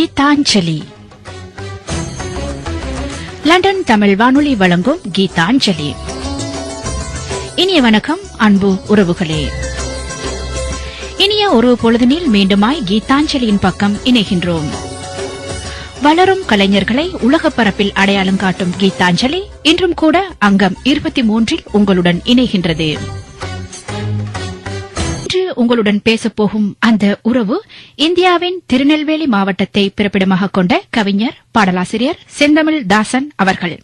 Gitanjali. London Tamil வானொலி வழங்கும் கீதாஞ்சலி. இனிய வணக்கம் அன்பு உறவுகளே. இனிய ஒரு பொழுதினில் மீண்டுமாய் கீதாஞ்சலியின் பக்கம் இணைகின்றோம். வளரும் கலைஞர்களை உலகப் பரப்பில் அடையாளம் காட்டும் கீதாஞ்சலி இன்றும் கூட அங்கம் இருபத்தி மூன்றில் உங்களுடன் இணைகின்றது. உங்களுடன் பேசப்போகும் அந்த உறவு இந்தியாவின் திருநெல்வேலி மாவட்டத்தை பிறப்பிடமாக கொண்ட கவிஞர் பாடலாசிரியர் செந்தமிழ் தாசன் அவர்கள்.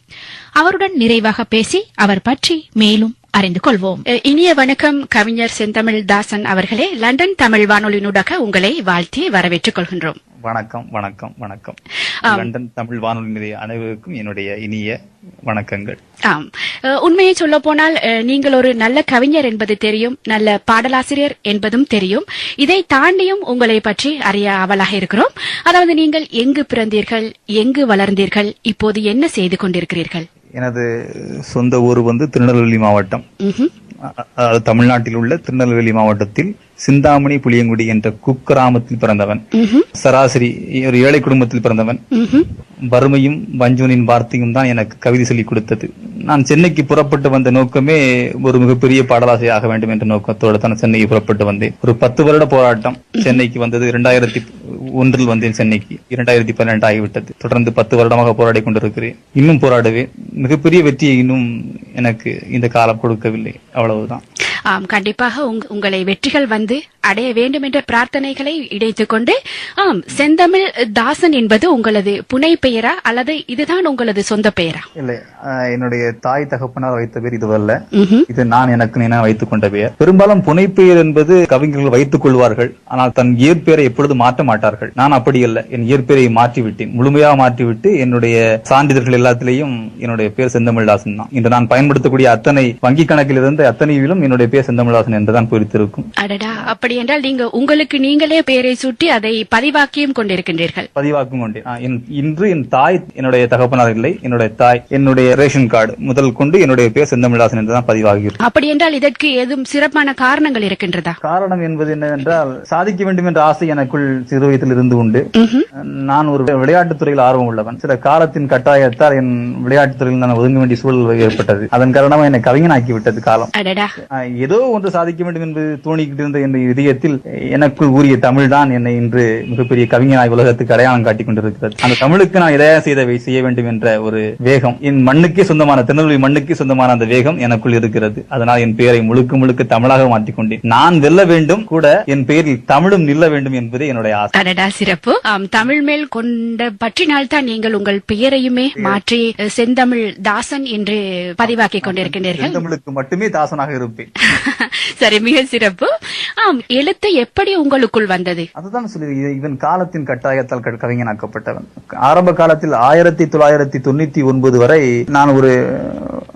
அவருடன் நிறைவாக பேசி அவர் பற்றி மேலும் அறிந்து கொள்வோம் இனிய வணக்கம் கவிஞர் செந்தமிழ் தாசன் அவர்களே. லண்டன் தமிழ் வானொலியினூடாக உங்களை வாழ்த்தி வரவேற்றுக் கொள்கின்றோம். வணக்கம் வணக்கம் வணக்கம். லண்டன் தமிழ் வானொலி நிலைய அனைவருக்கும் என்னுடைய இனிய வணக்கங்கள். ஆம். உண்மையை சொல்ல போனால் நீங்கள் ஒரு நல்ல கவிஞர் என்பது தெரியும் நல்ல பாடலாசிரியர் என்பதும் தெரியும். இதை தாண்டியும் உங்களை பற்றி அறிய ஆவலாக இருக்கிறோம். அதாவது நீங்கள் எங்கு பிறந்தீர்கள் எங்கு வளர்ந்தீர்கள் இப்போது என்ன செய்து கொண்டிருக்கிறீர்கள்? எனது சொந்த ஊர் வந்து திருநெல்வேலி மாவட்டம். தமிழ்நாட்டில் உள்ள திருநெல்வேலி மாவட்டத்தில் சிந்தாமணி புளியங்குடி என்ற குக்கிராமத்தில் பிறந்தவன். சராசரி ஒரு ஏழை குடும்பத்தில் பிறந்தவன். வறுமையும் வஞ்சூனின் வார்த்தையும் தான் எனக்கு கவிதை சொல்லிக் கொடுத்தது. நான் சென்னைக்கு புறப்பட்டு வந்த நோக்கமே ஒரு மிகப்பெரிய பாடலாசை ஆக வேண்டும் என்ற நோக்கத்தோடு தான் சென்னைக்கு புறப்பட்டு வந்தேன். ஒரு பத்து வருட போராட்டம் சென்னைக்கு வந்தது. இரண்டாயிரத்தி ஒன்றில் வந்தேன் சென்னைக்கு. இரண்டாயிரத்தி பன்னெண்டு ஆகிவிட்டது. தொடர்ந்து பத்து வருடமாக போராடி கொண்டிருக்கிறேன். இன்னும் போராடுவேன். மிகப்பெரிய வெற்றியை இன்னும் எனக்கு இந்த காலம் கொடுக்கவில்லை. அவ்வளவுதான். ஆம் கண்டிப்பாக உங்க- உங்களை வெற்றிகள் வந்து அடைய வேண்டும் என்ற பிரார்த்தனைகளை இணைத்துக் கொண்டு ஆம் செந்தமிழ் தாசன் என்பது உங்களது புனை பெயரா அல்லது இதுதான் உங்களது சொந்த பெயரா? இல்லை என்னுடைய தாய் தகப்பனார் வைத்த பேர் இதுவல்ல. இது நான் எனக்கு என வைத்துக் கொண்ட பெயர். பெரும்பாலும் புனைப்பெயர் என்பது கவிஞர்கள் வைத்துக் கொள்வார்கள் ஆனால் தன் இயற்பெயரை எப்பொழுது மாற்ற மாட்டார்கள். நான் அப்படி அல்ல என் இயற்பெயரை மாற்றி விட்டேன் முழுமையாக மாற்றிவிட்டு என்னுடைய சான்றிதழ்கள் எல்லாத்திலையும் என்னுடைய பேர் செந்தமிழ்தாசன் தான். இன்று நான் பயன்படுத்தக்கூடிய அத்தனை வங்கி கணக்கில் இருந்து அத்தனையிலும் என்னுடைய பேர் செந்தமிழ்தாசன் என்றுதான் குறித்திருக்கும். அடடா அப்படி என்றால் நீங்க உங்களுக்கு நீங்களே பெயரை சூட்டி அதை பதிவாக்கியும் கொண்டிருக்கின்றீர்கள். பதிவாக்கும் கொண்டேன் இன்று என் தாய் என்னுடைய தகப்பனார் இல்லை என்னுடைய தாய் என்னுடைய ரேஷன் கார்டு முதல் கொண்டு என்னுடைய பேர் செந்தமிழ்தாசன் என்றுதான் பதிவாகிறது அப்படி என்றால் இதற்கு ஏதும் சிறப்பான காரணங்கள் இருக்கின்றதா? காரணம் என்பது என்னவென்றால் சாதிக்க வேண்டும் என்ற ஆசை எனக்குள் சிறு வயதில் இருந்து உண்டு. நான் ஒரு விளையாட்டுத் துறையில் ஆர்வம் உள்ளவன். சில காலத்தின் கட்டாயத்தால் என் விளையாட்டுத் துறையில் நான் ஒதுங்க வேண்டிய சூழல் ஏற்பட்டது. அதன் காரணமாக என்னை கவிஞனாக்கி விட்டது காலம் ஏதோ ஒன்று சாதிக்க வேண்டும் என்று தோணிக்கிட்டு இருந்த என் இதயத்தில் எனக்குள் ஊறிய தமிழ் தான் என்னை இன்று மிகப்பெரிய கவிஞனாய் உலகத்துக்கு அடையாளம் காட்டிக் கொண்டிருக்கிறது. அந்த தமிழுக்கு நான் எதையா செய்த செய்ய வேண்டும் என்ற ஒரு வேகம் என் மண்ணுக்கே சொந்தமான திருநெல்வேலி மண்ணுக்கே சொந்தமான அந்த வேகம் எனக்குள் இருக்கிறது. அதனால் என் பெயரை முழுக்க முழுக்க தமிழாக மாற்றிக்கொண்டேன். நான் வெல்ல வேண்டும் கூட என் பெயரில் தமிழும் நில்ல வேண்டும் என்பதே என்னுடைய ஆசை. சிறப்பு. தமிழ் மேல் கொண்ட பற்றினால் தான் நீங்கள் உங்கள் பெயரையுமே மாற்றி செந்தமிழ் தாசன் என்று பதிவாக்கிக் கொண்டிருக்கின்றீர்கள். தமிழுக்கு மட்டுமே தாசனாக இருப்பேன். சரி மிக சிறப்பு. ஆம் எழுத்து எப்படி உங்களுக்குள் வந்தது? அதுதான் சொல்லி இவன் காலத்தின் கட்டாயத்தால் கவிஞனாக்கப்பட்டவன். ஆரம்ப காலத்தில் ஆயிரத்தி தொள்ளாயிரத்தி தொண்ணூத்தி ஒன்பது வரை நான் ஒரு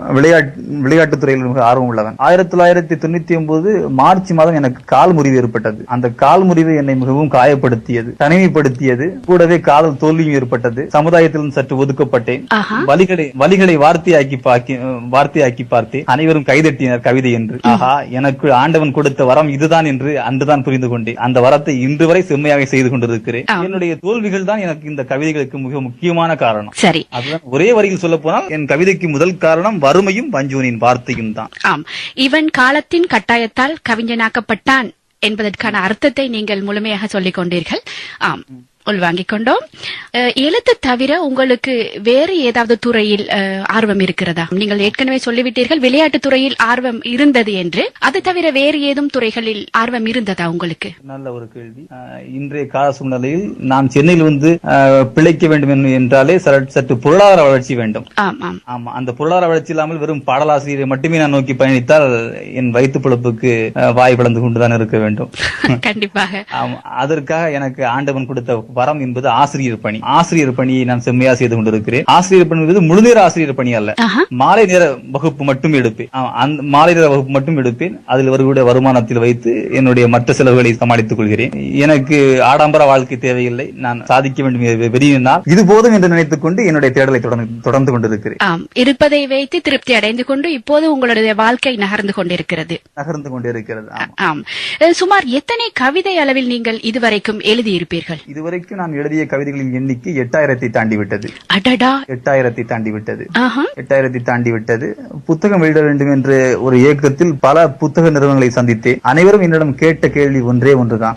விளையாட்டு விளையாட்டுத் துறையில் மிக ஆர்வம் உள்ளவன். ஆயிரத்தி தொள்ளாயிரத்தி தொண்ணூத்தி ஒன்பது மார்ச் மாதம் எனக்கு கால் முறிவு ஏற்பட்டது. அந்த கால் முறிவு என்னை மிகவும் காயப்படுத்தியது தனிமைப்படுத்தியது. கூடவே காதல் தோல்வியும் ஏற்பட்டது. சமுதாயத்திலும் சற்று ஒதுக்கப்பட்டேன். வலிகளை வலிகளை வார்த்தையாக்கி வார்த்தையாக்கி பார்த்தேன். அனைவரும் கைதட்டினர் கவிதை என்று. ஆஹா. எனக்கு ஆண்டவன் கொடுத்த வரம் இதுதான் என்று அன்றுதான் புரிந்து கொண்டேன். அந்த வரத்தை இன்று வரை செம்மையாக செய்து கொண்டிருக்கிறேன். என்னுடைய தோல்விகள் தான் எனக்கு இந்த கவிதைகளுக்கு மிக முக்கியமான காரணம். சரி. அதுதான் ஒரே வரியில் சொல்ல போனால் என் கவிதைக்கு முதல் காரணம் வறுமையும் வஞ்சூனின் வார்த்தையும் தான். ஆம். இவன் காலத்தின் கட்டாயத்தால் கவிஞனாக்கப்பட்டான் என்பதற்கான அர்த்தத்தை நீங்கள் முழுமையாக சொல்லிக் கொண்டீர்கள். ஆம். உள்வாங்கிக் கொண்டோம் எழுத்து தவிர உங்களுக்கு வேறு ஏதாவது துறையில் ஆர்வம் இருக்கிறதா? நீங்கள் ஏற்கனவே சொல்லிவிட்டீர்கள் விளையாட்டுத் துறையில் ஆர்வம் இருந்தது என்று. அது தவிர வேறு ஏதும் துறைகளில் ஆர்வம் இருந்ததா உங்களுக்கு? நல்ல ஒரு கேள்வி. இன்றைய கால சூழ்நிலையில் நாம் சென்னையில் வந்து பிழைக்க வேண்டும் என்று- என்றாலே சற்று பொருளாதார வளர்ச்சி வேண்டும். ஆம் அந்த பொருளாதார வளர்ச்சி இல்லாமல் வெறும் பாடலாசிரியரை மட்டுமே நான் நோக்கி பயணித்தால் என் வயிற்று பிழப்புக்கு வாய் பிளந்து கொண்டுதான் இருக்க வேண்டும். கண்டிப்பாக. அதற்காக எனக்கு ஆண்டவன் கொடுத்த வரம் என்பது ஆசிரியர் பணி. ஆசிரியர் பணியை நான் செம்மையா செய்து கொண்டிருக்கிறேன். ஆசிரியர் பணி என்பது முழு நேர ஆசிரியர் பணி அல்ல. மாலை நேர வகுப்பு மட்டும் எடுப்பேன். அந்த மாலை நேர வகுப்பு மட்டும் எடுப்பேன். அதில் வருகிற வருமானத்தில் வைத்து என்னுடைய மற்ற செலவுகளை சமாளித்துக் கொள்கிறேன். எனக்கு ஆடம்பர வாழ்க்கை தேவையில்லை. நான் சாதிக்க வேண்டும் வெறியினால் இது போதும் என்று நினைத்துக் கொண்டு என்னுடைய தேடலை தொடர்ந்து கொண்டிருக்கிறேன். இருப்பதை வைத்து திருப்தி அடைந்து கொண்டு இப்போது உங்களுடைய வாழ்க்கை நகர்ந்து கொண்டிருக்கிறது. நகர்ந்து கொண்டிருக்கிறது. ஆமா. சுமார் எத்தனை கவிதை அளவில் நீங்கள் இதுவரைக்கும் எழுதியிருப்பீர்கள்? இதுவரை வரைக்கும் நான் எழுதிய கவிதைகளின் எண்ணிக்கை எட்டாயிரத்தை தாண்டி விட்டது. அடடா. எட்டாயிரத்தை தாண்டி விட்டது. எட்டாயிரத்தி தாண்டி விட்டது. புத்தகம் வெளியிட வேண்டும் என்ற ஒரு இயக்கத்தில் பல புத்தக நிறுவனங்களை சந்தித்தேன். அனைவரும் என்னிடம் கேட்ட கேள்வி ஒன்றே ஒன்றுதான்.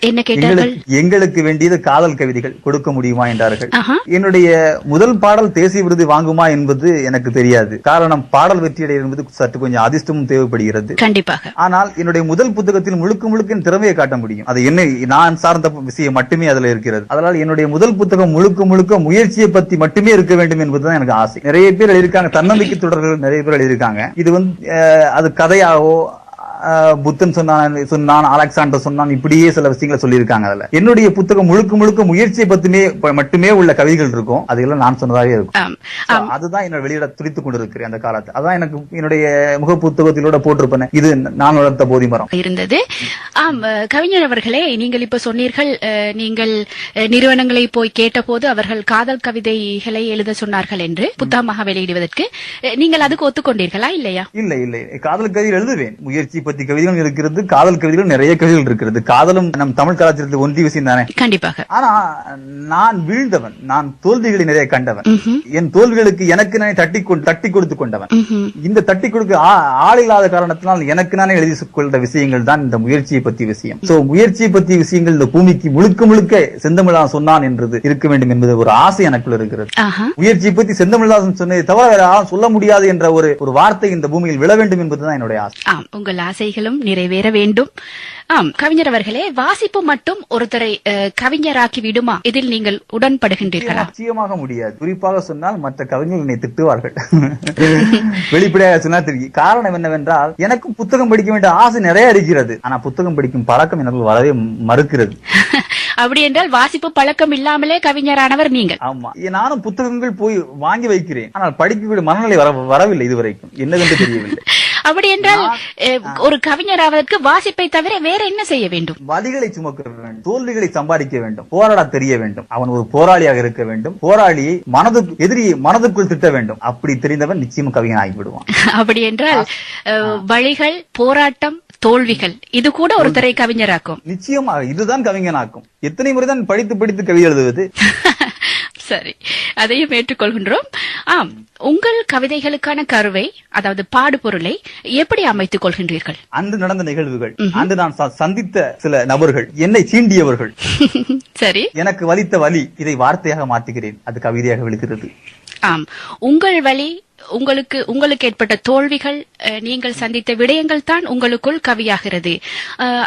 எங்களுக்கு வேண்டியது காதல் கவிதைகள். கொடுக்க முடியுமா என்றார்கள். என்னுடைய முதல் பாடல் தேசிய விருது வாங்குமா என்பது எனக்கு தெரியாது. காரணம் பாடல் வெற்றியடை என்பது சற்று கொஞ்சம் அதிர்ஷ்டமும் தேவைப்படுகிறது. கண்டிப்பாக. ஆனால் என்னுடைய முதல் புத்தகத்தில் முழுக்க முழுக்க திறமையை காட்ட முடியும். அது என்ன நான் சார்ந்த விஷயம் மட்டுமே அதுல இருக்கிறது. அதனால் என்னுடைய முதல் புத்தகம் முழுக்க முழுக்க முயற்சியை பத்தி மட்டுமே இருக்க வேண்டும் என்பதுதான் எனக்கு ஆசை. நிறைய பேர் எழுதியிருக்காங்க தன்னம்பிக்கை தொடர்கள் நிறைய பேர் எழுதியிருக்காங்க. இது வந்து அது கதையாவோ புத்தன் சொன்னான் சொன்னான் அலெக்சாண்டர் சொன்னான் இப்படியே சில விஷயங்களை சொல்லியிருக்காங்க அதுல. என்னுடைய புத்தகம் முழுக்க முழுக்க முயற்சியை பத்திமே மட்டுமே உள்ள கவிதைகள் இருக்கும். அதெல்லாம் நான் சொன்னதாகவே இருக்கும். அதுதான் என்னோட வெளியிட துடித்துக் கொண்டிருக்கிறேன் அந்த காலத்து. அதான் எனக்கு என்னுடைய முக புத்தகத்திலோட போட்டிருப்பேன். இது நான் வளர்த்த போதி மரம். இருந்தது. ஆம் கவிஞர் அவர்களே நீங்கள் இப்ப சொன்னீர்கள் நீங்கள் நிறுவனங்களை போய் கேட்டபோது அவர்கள் காதல் கவிதைகளை எழுத சொன்னார்கள் என்று புத்தகமாக வெளியிடுவதற்கு நீங்கள் அதுக்கு ஒத்துக்கொண்டீர்களா இல்லையா? இல்ல இல்ல. காதல் கவிதைகள் எழுதுவேன். முயற்சி பத்தி கவிதைகள் இருக்கிறது காதல் கவிதைகள் நிறைய கவிதைகள் இருக்கிறது. காதலும் நம் தமிழ் கலாச்சாரத்தில் ஒன்றிய விஷயம் தானே? கண்டிப்பாக. ஆனா நான் வீழ்ந்தவன் நான் தோல்விகளை நிறைய கண்டவன். என் தோல்விகளுக்கு எனக்கு நானே தட்டி தட்டி கொடுத்து கொண்டவன். இந்த தட்டி கொடுக்க ஆள் இல்லாத காரணத்தினால் எனக்கு நானே எழுதி கொண்ட விஷயங்கள் தான் இந்த முயற்சியை பத்தி விஷயம். சோ முயற்சியை பத்தி விஷயங்கள் இந்த பூமிக்கு முழுக்க முழுக்க செந்தமிழான் சொன்னான் என்றது இருக்க வேண்டும் என்பது ஒரு ஆசை எனக்குள்ள இருக்கிறது. முயற்சியை பத்தி செந்தமிழாசன் சொன்னதை தவிர சொல்ல முடியாது என்ற ஒரு ஒரு வார்த்தை இந்த பூமியில் விழ வேண்டும் என்பதுதான் என்னுடைய ஆசை. உங்கள் ஆசைகளும் நிறைவேற வேண்டும். ஆம் கவிஞர் அவர்களே வாசிப்பு மட்டும் ஒருத்தரை கவிஞராக்கி விடுமா? இதில் நீங்கள் உடன்படுகின்றீர்களா? நிச்சயமாக முடியாது. குறிப்பாக சொன்னால் மற்ற கவிஞர்கள் என்னை திட்டுவார்கள். வெளிப்படையாக சொன்னா தெரியும். காரணம் என்னவென்றால் எனக்கும் புத்தகம் படிக்க வேண்டிய ஆசை நிறைய இருக்கிறது. ஆனா புத்தகம் படிக்கும் பழக்கம் எனக்கு வரவே மறுக்கிறது. அப்படி என்றால் வாசிப்பு பழக்கம் இல்லாமலே கவிஞரானவர் நீங்கள். ஆமா. நானும் புத்தகங்கள் போய் வாங்கி வைக்கிறேன். ஆனால் படிக்கக்கூடிய மனநிலை வர வரவில்லை இதுவரைக்கும். என்னவென்று தெரியவில்லை. அப்படி என்றால் ஒரு கவிஞராவதற்கு வாசிப்பை தவிர வேற என்ன செய்ய வேண்டும்? வலிகளை சுமக்க வேண்டும் தோல்விகளை சம்பாதிக்க வேண்டும் போராட தெரிய வேண்டும். அவன் ஒரு போராளியாக இருக்க வேண்டும். போராளியை மனது எதிரியை மனதுக்குள் திட்ட வேண்டும். அப்படி தெரிந்தவன் நிச்சயம் கவிஞன் ஆகிவிடுவான் அப்படி என்றால் வழிகள் போராட்டம் தோல்விகள் இது கூட ஒருத்தரை கவிஞராக்கும். நிச்சயமாக இதுதான் கவிஞனாக்கும். எத்தனை முறைதான் படித்து படித்து கவிதை எழுதுவது? சரி அதையும் ஏற்றுக்கொள்கின்றோம். ஆம் உங்கள் கவிதைகளுக்கான கருவை அதாவது பாடுபொருளை எப்படி அமைத்துக் கொள்கின்றீர்கள்? அன்று நடந்த நிகழ்வுகள் அன்று நான் சந்தித்த சில நபர்கள் என்னை சீண்டியவர்கள். சரி. எனக்கு வலித்த வலி இதை வார்த்தையாக மாற்றுகிறேன். அது கவிதையாக விழுகிறது. ஆம் உங்கள் வழி உங்களுக்கு உங்களுக்கு ஏற்பட்ட தோல்விகள் நீங்கள் சந்தித்த விடயங்கள் தான் உங்களுக்குள் கவியாகிறது.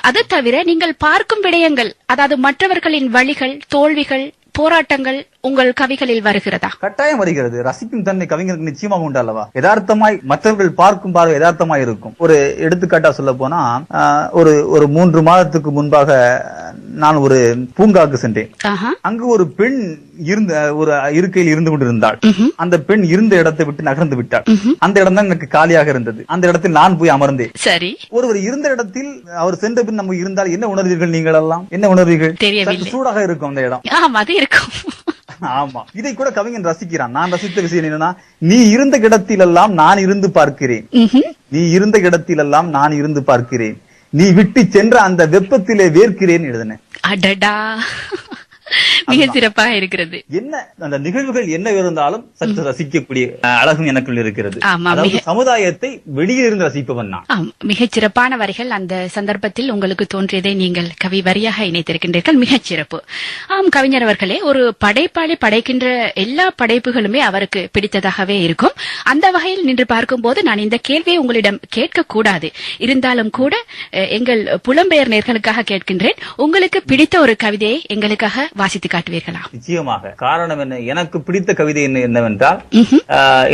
அது தவிர நீங்கள் பார்க்கும் விடயங்கள் அதாவது மற்றவர்களின் வழிகள் தோல்விகள் போராட்டங்கள் உங்கள் கவிகளில் வருகிறதா? கட்டாயம் வருகிறது. ரசிக்கும் தன்மை கவிஞருக்கு நிச்சயமாக உண்டு அல்லவா? யதார்த்தமாய் மற்றவர்கள் பார்க்கும் பார்வை யதார்த்தமாய் இருக்கும். ஒரு எடுத்துக்காட்டா சொல்ல போனா ஒரு ஒரு மூன்று மாதத்துக்கு முன்பாக நான் ஒரு பூங்காவுக்கு சென்றேன். அங்கு ஒரு பெண் இருந்த ஒரு இருக்கையில் இருந்து கொண்டிருந்தாள். அந்த பெண் இருந்த இடத்தை விட்டு நகர்ந்து விட்டாள். அந்த இடம் தான் எனக்கு காலியாக இருந்தது. அந்த இடத்தில் நான் போய் அமர்ந்தேன். சரி. ஒருவர் இருந்த இடத்தில் அவர் சென்ற பின் நம்ம இருந்தால் என்ன உணர்வீர்கள் நீங்கள் எல்லாம் என்ன உணர்வீர்கள்? சூடாக இருக்கும் அந்த இடம். இருக்கும். ஆமா. இதை கூட கவிஞன் ரசிக்கிறான். நான் ரசித்த விஷயம் என்னன்னா நீ இருந்த இடத்திலெல்லாம் நான் இருந்து பார்க்கிறேன். நீ இருந்த இடத்திலெல்லாம் நான் இருந்து பார்க்கிறேன். நீ விட்டு சென்ற அந்த வெப்பத்திலே வேர்க்கிறேன் எழுதினேன். அடடா. மிக சிறப்பாக இருக்கிறது. என்ன அந்த நிகழ்வுகள் என்ன இருந்தாலும் சற்று ரசிக்கக்கூடிய அழகும் எனக்குள் இருக்கிறது. அதாவது சமுதாயத்தை வெளியே இருந்து ரசிப்பவன் நான். மிகச் சிறப்பான வரிகள் அந்த சந்தர்ப்பத்தில் உங்களுக்கு தோன்றியதை நீங்கள் கவி வரியாக இணைத்திருக்கின்றீர்கள். மிகச் சிறப்பு. ஆம் கவிஞர் அவர்களே ஒரு படைப்பாளி படைக்கின்ற எல்லா படைப்புகளுமே அவருக்கு பிடித்ததாகவே இருக்கும். அந்த வகையில் நின்று பார்க்கும்போது நான் இந்த கேள்வியை உங்களிடம் கேட்கக்கூடாது. இருந்தாலும் கூட எங்கள் புலம்பெயர் நேர்களுக்காக கேட்கின்றேன். உங்களுக்கு பிடித்த ஒரு கவிதையை எங்களுக்காக வாசித்து காட்டுவீர்களா? நிச்சயமாக. காரணம் என்ன? எனக்கு பிடித்த கவிதை என்ன என்னவென்றால்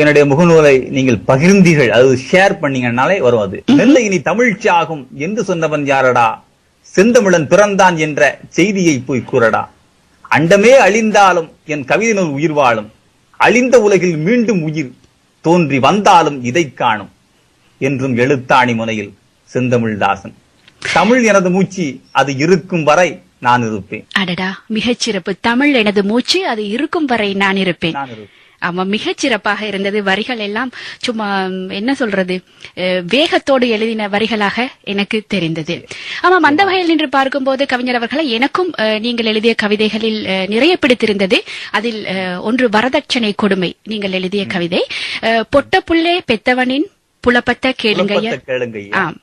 என்னுடைய முகநூலை நீங்கள் பகிர்ந்தீர்கள். அது ஷேர் பண்ணீங்கன்னாலே வரும் அது. நெல்லை இனி தமிழ்ச்சி ஆகும் என்று சொன்னவன் யாரடா? செந்தமிழன் பிறந்தான் என்ற செய்தியை போய் கூறடா. அண்டமே அழிந்தாலும் என் கவிதை நூல் உயிர் வாழும். அழிந்த உலகில் மீண்டும் உயிர் தோன்றி வந்தாலும் இதை காணும் என்றும் எழுத்தாணி முனையில் செந்தமிழ்தாசன். தமிழ் எனது மூச்சு அது இருக்கும் வரை நான் இருப்பேன். அடடா மிகச் சிறப்பு தமிழ் எனது மூச்சு அது இருக்கும் வரை நான் இருப்பேன். ஆமா மிகச் சிறப்பாக இருந்தது. வரிகள் எல்லாம் சும்மா என்ன சொல்றது வேகத்தோடு எழுதின வரிகளாக எனக்கு தெரிந்தது. ஆமாம் அந்த வகையில் நின்று பார்க்கும்போது கவிஞர் அவர்களை எனக்கும் நீங்கள் எழுதிய கவிதைகளில் நிறைய பிடித்திருந்தது. அதில் ஒன்று வரதட்சணை கொடுமை நீங்கள் எழுதிய கவிதை. அஹ், பொட்ட புள்ளே பெத்தவனின் ஆம்.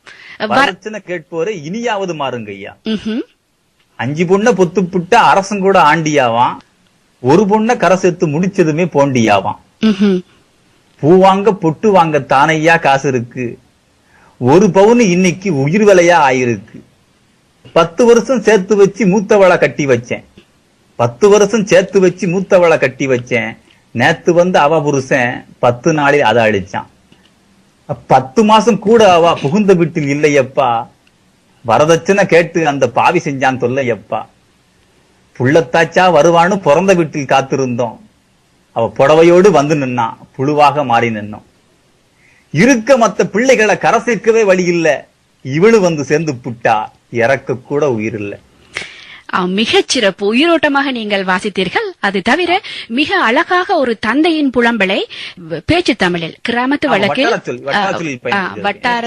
வர வரதட்சணை கேட்போரே இனியாவது ம்ஹும். அஞ்சு பொண்ண பொத்து புட்ட அரசன் கூட ஆண்டியாவான். ஒரு பொண்ண கரை சேர்த்து முடிச்சதுமே போண்டியாவான். பூ வாங்க பொட்டு வாங்க தானையா காசு இருக்கு. ஒரு பவுன் இன்னைக்கு உயிர் விலையா ஆயிருக்கு. பத்து வருஷம் சேர்த்து வச்சு மூத்தவளை கட்டி வச்சேன். பத்து வருஷம் சேர்த்து வச்சு மூத்தவளை கட்டி வச்சேன். நேத்து வந்து அவ புருஷன் பத்து நாளில் அதை அழிச்சான். பத்து மாசம் கூட அவ புகுந்த வீட்டில் இல்லையப்பா. வரதட்சணை கேட்டு அந்த பாவி செஞ்சான் தொல்லையப்பா புள்ளத்தாச்சா வருவான்னு பிறந்த வீட்டில் காத்திருந்தோம். அவ புடவையோடு வந்து நின்னா புழுவாக மாறி நின்னோம். இருக்க மத்த பிள்ளைகளை கரை சேர்க்கவே வழி இல்லை. இவளு வந்து சேர்ந்து புட்டா இறக்க கூட உயிர் இல்லை. ஆம், மிகச் சிறப்பு உயிரோட்டமாக நீங்கள் வாசித்தீர்கள். அது தவிர மிக அழகாக ஒரு தந்தையின் புலம்பலை பேச்சு தமிழில் கிராமத்து வழக்கில். வட்டார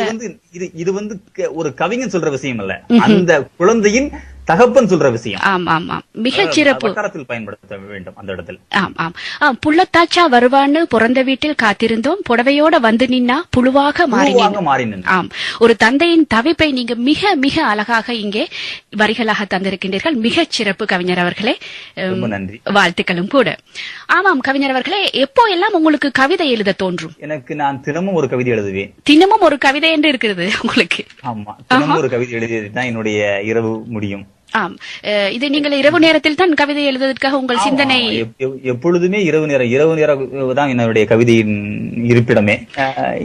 இது வந்து ஒரு கவிஞன் சொல்ற விஷயம் அல்ல அந்த குழந்தையின் தகப்பன் சொல்ற விஷயம். ஆம் ஆம் ஆம். மிகச் சிறப்பு. வட்டாரத்தில் பயன்படுத்த வேண்டும் அந்த இடத்தில். ஆம் ஆம். ஆம் புள்ளத்தாச்சா வருவான்னு பிறந்த வீட்டில் காத்திருந்தோம். புடவையோட வந்து நின்னா புழுவாக மாறி ஆம். ஒரு தந்தையின் தவிப்பை நீங்க மிக மிக அழகாக இங்கே வரிகளாக தந்திருக்கின்றீர்கள். மிகச் சிறப்பு கவிஞர் அவர்களே. நன்றி. வாழ்த்துக்களும் கூட. ஆமாம் கவிஞர் அவர்களே எப்போ எல்லாம் உங்களுக்கு கவிதை எழுத தோன்றும்? எனக்கு நான் தினமும் ஒரு கவிதை எழுதுவேன். தினமும் ஒரு கவிதை என்று இருக்கிறது உங்களுக்கு. ஆமா தினமும் ஒரு கவிதை எழுதியது தான் என்னுடைய இரவு முடியும். ஆம். இது நீங்கள் இரவு நேரத்தில் தான் கவிதை எழுதுவதற்காக உங்கள் சிந்தனை எப்பொழுதுமே இரவு நேரம் இரவு நேரம் தான் என்னுடைய கவிதையின் இருப்பிடமே.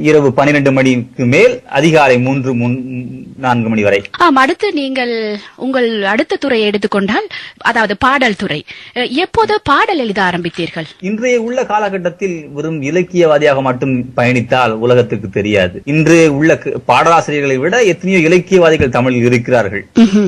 இரவு பன்னிரண்டு மணிக்கு மேல் அதிகாலை மூன்று மூன்- நான்கு மணி வரை. ஆம் அடுத்து நீங்கள் உங்கள் அடுத்த துறையை எடுத்துக்கொண்டால் அதாவது பாடல் துறை. எப்போது பாடல் எழுத ஆரம்பித்தீர்கள்? இன்றைய உள்ள காலகட்டத்தில் வெறும் இலக்கியவாதியாக மட்டும் பயணித்தால் உலகத்துக்கு தெரியாது. இன்றைய உள்ள பாடலாசிரியர்களை விட எத்தனையோ இலக்கியவாதிகள் தமிழில் இருக்கிறார்கள்.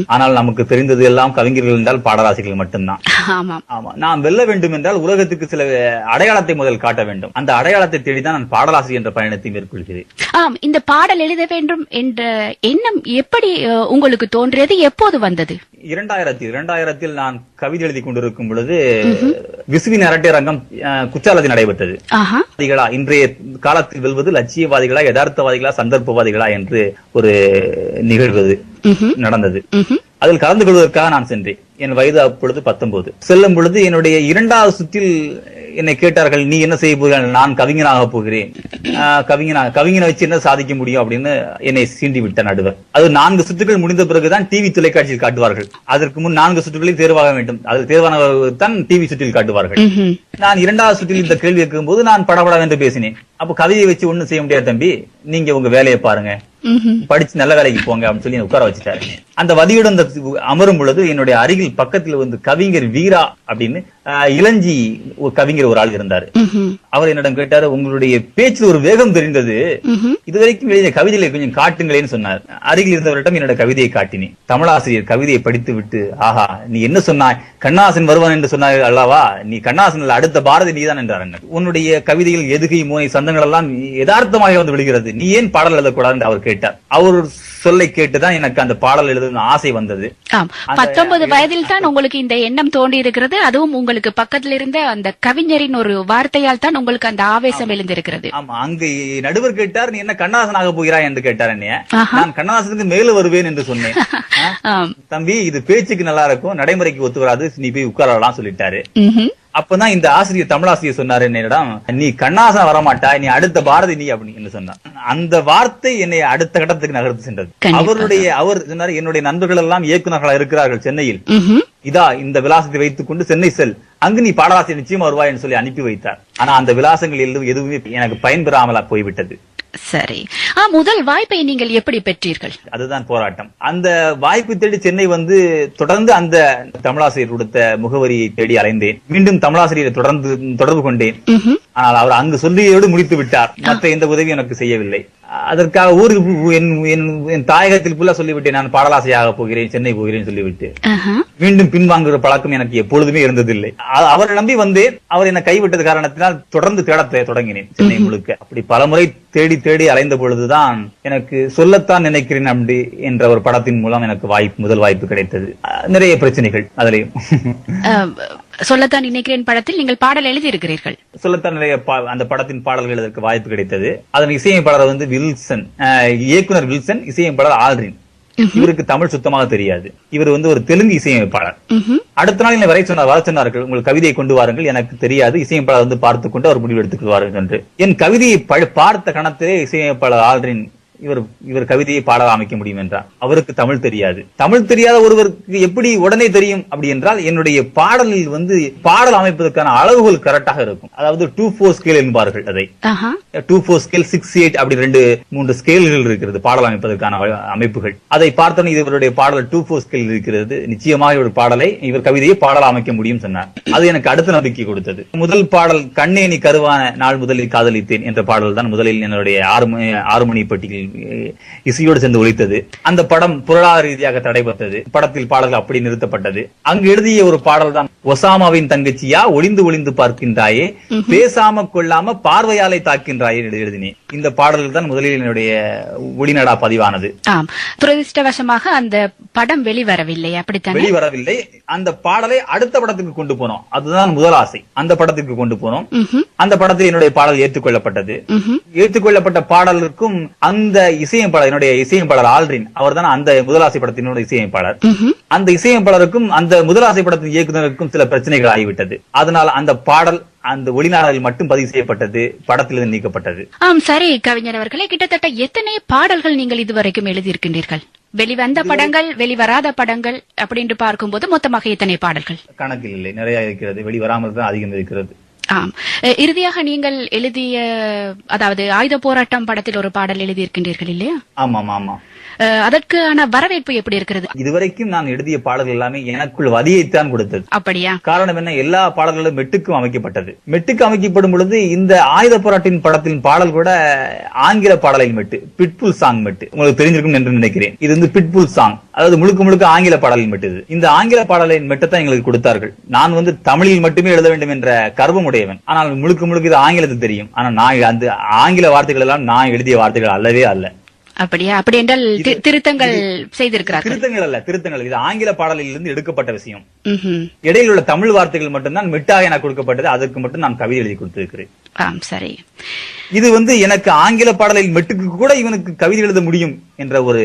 ஆனால் நமக்கு தெரிந்தது எல்லாம் கவிஞர்கள் என்றால் பாடலாசிரியர்கள் மட்டும்தான். ஆமா. நாம் வெல்ல வேண்டும் என்றால் உலகத்துக்கு சில அடையாளத்தை முதல் காட்ட வேண்டும். அந்த அடையாளத்தை தேடிதான் நான் பாடலாசிரியர் என்ற பயணத்தை மேற்கொள்கிறேன். ஆம். இந்த பாடல் எழுத வேண்டும் என்ற எண்ணம் எப்படி உங்களுக்கு தோன்றியது? எப்போது வந்தது? இரண்டாயிரத்தில் இரண்டாயிரத்தில் நான் கவிதை எழுதி கொண்டிருக்கும் பொழுது விசுவின் அரட்டை ரங்கம் அஹ், குற்றாலத்தில் நடைபெற்றது. இன்றைய காலத்தில் வெல்வது லட்சியவாதிகளா யதார்த்தவாதிகளா சந்தர்ப்பவாதிகளா என்று ஒரு நிகழ்வு. நடந்தது. அதில் கலந்து கொள்வதற்காக நான் சென்றேன். என் வயது அப்பொழுது பத்தொன்பது. செல்லும் பொழுது என்னுடைய இரண்டாவது சுற்றில் என்னை கேட்டார்கள் நீ என்ன செய்ய போகிறாய்? நான் கவிஞனாக போகிறேன். ஆஹ், கவிஞனா வச்சு என்ன சாதிக்க முடியும் அப்படின்னு என்னை சீண்டி விட்ட நடுவர். அது நான்கு சுற்றுகள் முடிந்த பிறகுதான் டிவி தொலைக்காட்சியில் காட்டுவார்கள். அதற்கு முன் நான்கு சுற்றுகளில் தேர்வாக வேண்டும். அது தேர்வானவர்கள் தான் டிவி சுற்றில் காட்டுவார்கள். நான் இரண்டாவது சுற்றில் இந்த கேள்வி கேட்கும்போது நான் படபடவென்று பேசினேன். அப்ப கவிதையை வச்சு ஒண்ணும் செய்ய முடியாது தம்பி. நீங்க உங்க வேலையை பாருங்க. படிச்சு நல்ல வேலைக்கு போங்க அப்படின்னு சொல்லி உட்கார வச்சுட்டாரு. அந்த வதியுடன் அந்த அமரும் பொழுது என்னுடைய அருகில் பக்கத்தில் வந்து கவிஞர் வீரா அப்படின்னு இளஞ்சி ஒரு கவிஞர் ஒரு ஆள் இருந்தாரு. அவர் என்னிடம் கேட்டாரு உங்களுடைய பேச்சில் ஒரு வேகம் தெரிந்தது. இதுவரைக்கும் எழுதிய கவிதைகளை கொஞ்சம் காட்டுங்களேன்னு சொன்னார். அருகில் இருந்தவரிடம் என்னோட கவிதையை காட்டினேன். தமிழாசிரியர் கவிதையை படித்து விட்டு ஆஹா நீ என்ன சொன்னாய்? கண்ணாசன் வருவான் என்று சொன்னாய் அல்லவா? நீ கண்ணாசன் அடுத்த பாரதி நீதான் என்றார். உன்னுடைய கவிதையில் எதுகை மோனை சந்தங்கள் எல்லாம் யதார்த்தமாக வந்து விடுகிறது நீ ஏன் பாடல் எழுதக்கூடாது அவர் கேட்டார். அவர் சொல்லை கேட்டுதான் எனக்கு அந்த பாடல் எழுதும் ஆசை வந்தது. பத்தொன்பது வயதில் தான் உங்களுக்கு இந்த எண்ணம் தோன்றி இருக்கிறது அதுவும் உங்களுக்கு பக்கத்தில் இருந்த அந்த கவிஞரின் ஒரு வார்த்தையால் தான் உங்களுக்கு அந்த ஆவேசம் எழுந்திருக்கிறது. ஆமா. அங்கு நடுவர் கேட்டார் நீ என்ன கண்ணாசனாக போகிறாய்? என்று கேட்டார் என்னைய. நான் கண்ணாசனுக்கு மேல வருவேன் என்று சொன்னேன். தம்பி இது பேச்சுக்கு நல்லா இருக்கும். நடைமுறைக்கு ஒத்து வராது. நீ போய் உட்காரலாம் சொல்லிட்டாரு. அப்பதான் இந்த ஆசிரியர் தமிழாசிரியர் சொன்னாரு என்னிடம் நீ கண்ணாசன் வரமாட்டாய் நீ அடுத்த பாரதி நீ அப்படின்னு சொன்னான். அந்த வார்த்தை என்னை அடுத்த கட்டத்துக்கு நகர்த்து சென்றது. அவருடைய அவர் சொன்னாரு? என்னுடைய நண்பர்கள் எல்லாம் இயக்குநர்களா இருக்கிறார்கள் சென்னையில். இதா இந்த விலாசத்தை வைத்துக் கொண்டு சென்னை செல். அங்கு நீ பாடலாசிரியர் நிச்சயமா வருவாய் என்று சொல்லி அனுப்பி வைத்தார். ஆனா அந்த விலாசங்கள் எதுவும் எதுவுமே எனக்கு பயன்பெறாமலா போய்விட்டது. சரி. முதல் வாய்ப்பை நீங்கள் எப்படி பெற்றீர்கள்? அதுதான் போராட்டம். அந்த வாய்ப்பு தேடி சென்னை வந்து தொடர்ந்து அந்த தமிழாசிரியர் கொடுத்த முகவரியை தேடி அலைந்தேன். மீண்டும் தமிழாசிரியரை தொடர்ந்து தொடர்பு கொண்டேன். ஆனால் அவர் அங்கு சொல்லியோடு முடித்து விட்டார் மற்ற எந்த உதவியும் எனக்கு செய்யவில்லை. அதற்காக ஊருக்கு என் தாயகத்தில் புள்ள சொல்லிவிட்டேன் நான் பாடலாசையாக போகிறேன் சென்னை போகிறேன் சொல்லிவிட்டு. மீண்டும் பின்வாங்குகிற பழக்கம் எனக்கு எப்பொழுதுமே இருந்ததில்லை. அவரை நம்பி வந்தேன் அவர் என்னை கைவிட்டது காரணத்தினால் தொடர்ந்து தேடத் தெ- தொடங்கினேன் சென்னை முழுக்க. அப்படி பலமுறை தேடி தேடி அலைந்த பொழுதுதான் எனக்கு சொல்லத்தான் நினைக்கிறேன் அப்படி என்ற ஒரு படத்தின் மூலம் எனக்கு வாய்ப்பு முதல் வாய்ப்பு கிடைத்தது. நிறைய பிரச்சனைகள் அதிலையும். சொல்லத்தான் நினைக்கிறேன் படத்தில் நீங்கள் பாடல் எழுதியிருக்கிறீர்கள். சொல்லத்தான் நிறைய அந்த படத்தின் பாடல்கள் எழுதற்கு வாய்ப்பு கிடைத்தது. அதன் இசையமைப்பாளர் வந்து வில்சன் இயக்குனர் வில்சன் இசையமைப்பாளர் ஆல்ரின். இவருக்கு தமிழ் சுத்தமாக தெரியாது. இவர் வந்து ஒரு தெலுங்கு இசையமைப்பாளர். அடுத்த நாள் என்னை வரை சொன்னார் வர சொன்னார்கள் உங்கள் கவிதையை கொண்டு வாருங்கள் எனக்கு தெரியாது இசையமைப்பாளர் வந்து பார்த்துக் கொண்டு அவர் முடிவு எடுத்துக் கொள்வார்கள் என்று. என் கவிதையை பார்த்த கணத்திலே இசையமைப்பாளர் ஆல்ரின் இவர் இவர் கவிதையை பாட அமைக்க முடியும் என்றார். அவருக்கு தமிழ் தெரியாது. தமிழ் தெரியாத ஒருவருக்கு எப்படி உடனே தெரியும் அப்படி என்றால் என்னுடைய பாடலில் வந்து பாடல் அமைப்பதற்கான அளவுகள் கரெக்டாக இருக்கும். அதாவது டூ ஃபோர் ஸ்கேல் என்பார்கள் அதை. Two four scale six eight அப்படி ரெண்டு மூன்று ஸ்கேல்கள் இருக்கிறது பாடல் அமைப்பதற்கான அமைப்புகள். அதை பார்த்தோன்னே இது இவருடைய பாடல் டூ ஃபோர் ஸ்கேல் இருக்கிறது. நிச்சயமாக இவர் பாடலை இவர் கவிதையை பாடல் அமைக்க முடியும் சொன்னார். அது எனக்கு அடுத்த நம்பிக்கை கொடுத்தது. முதல் பாடல் கண்ணே நீ கருவான நாள் முதலில் காதலித்தேன் என்ற பாடல் தான் முதலில் என்னுடைய ஆறு மணி ஆறு மணி பட்டியல் அஹ், இசையோடு சேர்ந்து ஒழித்தது அந்த படம் பொருளாதார ரீதியாக தடைபட்டது. படத்தில் பாடல்கள் அப்படி நிறுத்தப்பட்டது. அங்கு எழுதிய ஒரு பாடல் தான் ஒசாமாவின் தங்கச்சியா ஒளிந்து ஒளிந்து பார்க்கின்றாயே பேசாம கொள்ளாம பார்வையாலை தாக்கின்றாயே எழுதினேன். இந்த பாடல்கள் தான் முதலில் என்னுடைய ஒளிநடா பதிவானது. ஆம். துரதிருஷ்டவசமாக அந்த படம் வெளிவரவில்லை அப்படித்தானே? வெளிவரவில்லை. அந்த பாடலை அடுத்த படத்துக்கு கொண்டு போனோம். அதுதான் முதல் ஆசை. அந்த படத்துக்கு கொண்டு போனோம். அந்த படத்தில் என்னுடைய பாடல் ஏற்றுக்கொள்ளப்பட்டது. ஏற்றுக்கொள்ளப்பட்ட பாடலுக்கும் அந்த இசையமைப்பாளர் என்னுடைய இசையமைப்பாளர் ஆல்ரின் அவர்தான் அந்த முதலாசை படத்தினுடைய இசையமைப்பாளர். அந்த இசையமைப்பாளருக்கும் அந்த முதலாசை படத்தின் இயக்குனருக்கும் சில பிரச்சனைகள் ஆகிவிட்டது. அதனால் அந்த பாடல் அந்த ஒளிநாடலில் மட்டும் பதிவு செய்யப்பட்டது படத்திலிருந்து நீக்கப்பட்டது. ஆம் சரி கவிஞர் அவர்களே கிட்டத்தட்ட எத்தனை பாடல்கள் நீங்கள் இதுவரைக்கும் எழுதியிருக்கின்றீர்கள்? வெளிவந்த படங்கள் வெளிவராத படங்கள் அப்படின்னு பார்க்கும்போது மொத்தமாக எத்தனை பாடல்கள்? கணக்கில் இல்லை நிறைய இருக்கிறது. வெளிவராமல் தான் அதிகம் இருக்கிறது. ஆம். இறுதியாக நீங்கள் எழுதிய அதாவது ஆயுத போராட்டம் படத்தில் ஒரு பாடல் எழுதியிருக்கின்றீர்கள் இல்லையா? ஆமாம் ஆமா அஹ், அதற்கான வரவேற்பு எப்படி இருக்கிறது? இதுவரைக்கும் நான் எழுதிய பாடல்கள் எல்லாமே எனக்குள் வதியைத்தான் கொடுத்தது. அப்படியா? காரணம் என்ன? எல்லா பாடல்களும் மெட்டுக்கும் அமைக்கப்பட்டது. மெட்டுக்கு அமைக்கப்படும் பொழுது இந்த ஆயுத போராட்டின் படத்தின் பாடல் கூட ஆங்கில பாடலின் மெட்டு பிட்புல் சாங் மெட்டு. உங்களுக்கு தெரிஞ்சிருக்கும் என்று நினைக்கிறேன். இது வந்து பிட்புல் சாங். அதாவது முழுக்க முழுக்க ஆங்கில பாடலின் மெட்டு இது இந்த ஆங்கில பாடலின் மெட்டத்தான் எங்களுக்கு கொடுத்தார்கள். நான் வந்து தமிழில் மட்டுமே எழுத வேண்டும் என்ற கர்வம் உடையவன். ஆனால் முழுக்க முழுக்க இது ஆங்கிலத்துக்கு தெரியும். ஆனால் நான் அந்த ஆங்கில வார்த்தைகள் எல்லாம் நான் எழுதிய வார்த்தைகள் அல்லவே அல்ல. அப்படியா? அப்படி என்றால் திருத்தங்கள் செய்திருக்கிறார்கள். திருத்தங்கள் அல்ல திருத்தங்கள். இது ஆங்கில பாடலில் இருந்து எடுக்கப்பட்ட விஷயம். இடையில் உள்ள தமிழ் வார்த்தைகள் மட்டும்தான் மெட்டாக எனக்கு கொடுக்கப்பட்டது. அதற்கு மட்டும் நான் கவிதை எழுதி கொடுத்திருக்கிறேன். சரி. இது வந்து எனக்கு ஆங்கில பாடலில் மெட்டுக்கு கூட இவனுக்கு கவிதை எழுத முடியும் என்ற ஒரு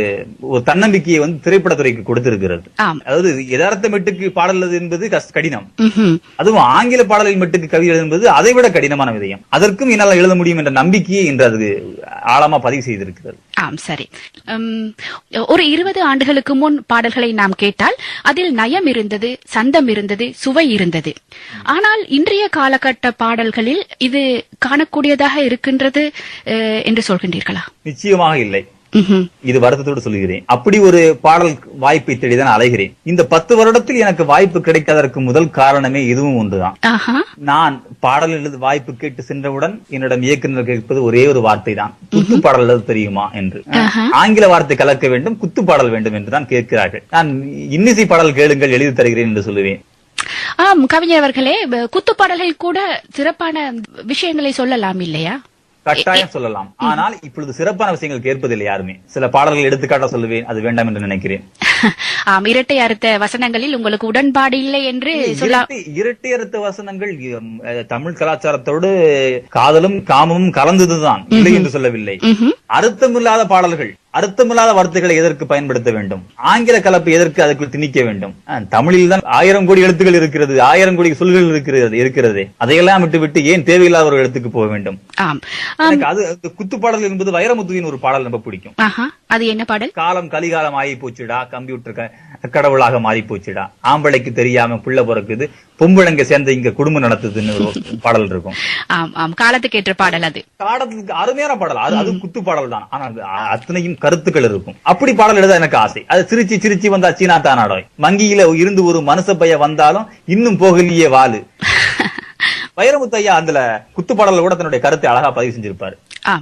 ஒரு தன்னம்பிக்கையை வந்து திரைப்படத்துறைக்கு கொடுத்திருக்கிறது. அதாவது யதார்த்த மெட்டுக்கு பாடல் என்பது கடினம். அதுவும் ஆங்கில பாடலில் மெட்டுக்கு கவிதை எழுது என்பது அதை விட கடினமான விதயம். அதற்கும் என்னால் எழுத முடியும் என்ற நம்பிக்கையை இன்று அது ஆழமா பதிவு செய்திருக்கிறது. ஆம் சரி. உம், ஒரு இருபது ஆண்டுகளுக்கு முன் பாடல்களை நாம் கேட்டால் அதில் நயம் இருந்தது சந்தம் இருந்தது சுவை இருந்தது. ஆனால் இன்றைய காலகட்ட பாடல்களில் இது காணக்கூடியதாக இருக்கின்றது என்று சொல்கின்றீர்களா? நிச்சயமாக இல்லை. இது வருத்தத்தோடு சொல்கிறேன். அப்படி ஒரு பாடல் வாய்ப்பை தேடிதான் அலைகிறேன். இந்த பத்து வருடத்தில் எனக்கு வாய்ப்பு கிடைக்காததற்கு முதல் காரணமே இதுவும் ஒன்றுதான். நான் பாடல் எழுத வாய்ப்பு கேட்டு சென்றவுடன் என்னிடம் இயக்குனர் கேட்பது ஒரே ஒரு வார்த்தை தான் குத்து பாடல் எழுத தெரியுமா என்று. ஆங்கில வார்த்தை கலக்க வேண்டும் குத்து பாடல் வேண்டும் என்று தான் கேட்கிறார்கள். நான் இன்னிசை பாடல் கேளுங்கள் எழுதி தருகிறேன் என்று சொல்லுவேன். ஆம் கவிஞர் அவர்களே குத்துப்பாடல்கள் கூட சிறப்பான விஷயங்களை சொல்லலாம் இல்லையா? கட்டாயம் சொல்லலாம். ஆனால் இப்பொழுது சிறப்பான விஷயங்கள் கேட்பதில்லை யாருமே. சில பாடல்கள் எடுத்துக்காட்ட சொல்லுவேன் அது வேண்டாம் என்று நினைக்கிறேன். ஆம் இரட்டை அறுத்த வசனங்களில் உங்களுக்கு உடன்பாடு இல்லை என்று சொல்ல இரட்டை அறுத்த வசனங்கள் தமிழ் கலாச்சாரத்தோடு காதலும் காமமும் கலந்ததுதான். இல்லை என்று சொல்லவில்லை. அர்த்தமில்லாத பாடல்கள். அர்த்தமில்லாத வார்த்தைகளை எதற்கு பயன்படுத்த வேண்டும்? ஆங்கில கலப்பு எதற்கு அதுக்குள் திணிக்க வேண்டும்? தமிழில் தான் ஆயிரம் கோடி எழுத்துக்கள் இருக்கிறது ஆயிரம் கோடி சொல்கள் இருக்கிறது இருக்கிறது. அதையெல்லாம் விட்டுவிட்டு ஏன் தேவையில்லாத ஒரு எழுத்துக்கு போக வேண்டும்? அது அந்த குத்து பாடல் என்பது வைரமுத்துவின் ஒரு பாடல் ரொம்ப பிடிக்கும். அது என்ன பாடல்? காலம் கலிகாலம் ஆகி போச்சுடா கம்ப்யூட்டர் கடவுளாக மாறி போச்சுடா ஆம்பளைக்கு தெரியாம புள்ள பிறக்குது பொம்பளைங்க சேர்ந்து இங்க குடும்பம் நடத்துதுன்னு ஒரு பாடல் இருக்கும். ஆம் ஆம். காலத்துக்கு ஏற்ற பாடல் அது. பாடத்துக்கு அருமையான பாடல். அது அது குத்து பாடல் தான் ஆனா அத்தனையும் கருத்துக்கள் இருக்கும். அப்படி பாடல் எழுத எனக்கு ஆசை. அது சிரிச்சு சிரிச்சு வந்தா சீனா தானாடோய் வங்கியில இருந்து ஒரு மனுஷ பைய வந்தாலும் இன்னும் போகலையே வாலு. வைரமுத்து ஐயா அதுல குத்துப்பாடல கூட தன்னுடைய கருத்தை அழகா பதிவு செஞ்சிருப்பாரு.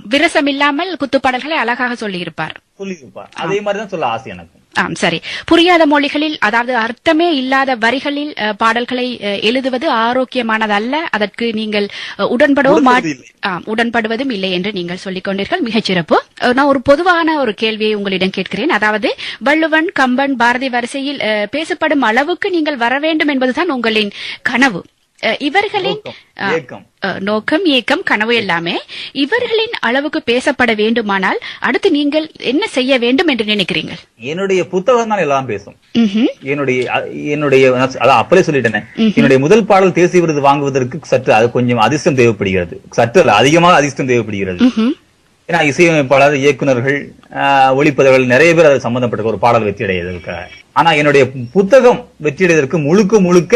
விரசம் இல்லாமல் குத்துப்பாடல்களை அழகாக சொல்லியிருப்பார். சொல்லியிருப்பார். அதே மாதிரிதான் சொல்ல ஆசை எனக்கு. ஆம் சரி. புரியாத மொழிகளில் அதாவது அர்த்தமே இல்லாத வரிகளில் பாடல்களை எழுதுவது ஆரோக்கியமானதல்ல. அதற்கு நீங்கள் உடன்படவும் உடன்படுவதும் இல்லை. என்று நீங்கள் சொல்லிக் கொண்டீர்கள் மிகச் சிறப்பு. அஹ், நான் ஒரு பொதுவான ஒரு கேள்வியை உங்களிடம் கேட்கிறேன். அதாவது வள்ளுவன் கம்பன் பாரதி வரிசையில் பேசப்படும் அளவுக்கு நீங்கள் வர வேண்டும் என்பதுதான் உங்களின் கனவு. இவர்களின் நோக்கம், ஏக்கம். கனவு எல்லாமே இவர்களின் அளவுக்கு பேசப்பட வேண்டுமானால் அடுத்து நீங்கள் என்ன செய்ய வேண்டும் என்று நினைக்கிறீர்கள்? என்னுடைய புத்தகம் தான் எல்லாம் பேசும். என்னுடைய என்னுடைய அப்பலே சொல்லிட்டேனே. என்னுடைய முதல் பாடல் தேசிய விருது வாங்குவதற்கு சற்று அது கொஞ்சம் அதிர்ஷ்டம் தேவைப்படுகிறது. சற்று அதிகமாக அதிர்ஷ்டம் தேவைப்படுகிறது. ஏன்னா இசையமைப்பாளர் இயக்குனர்கள் ஆஹ், ஒளிப்பதிவாளர்கள் நிறைய பேர் அது சம்பந்தப்பட்ட ஒரு பாடல் வெற்றி அடைவதற்காக ஆனா என்னுடைய புத்தகம் வெற்றி அடைவதற்கு முழுக்க முழுக்க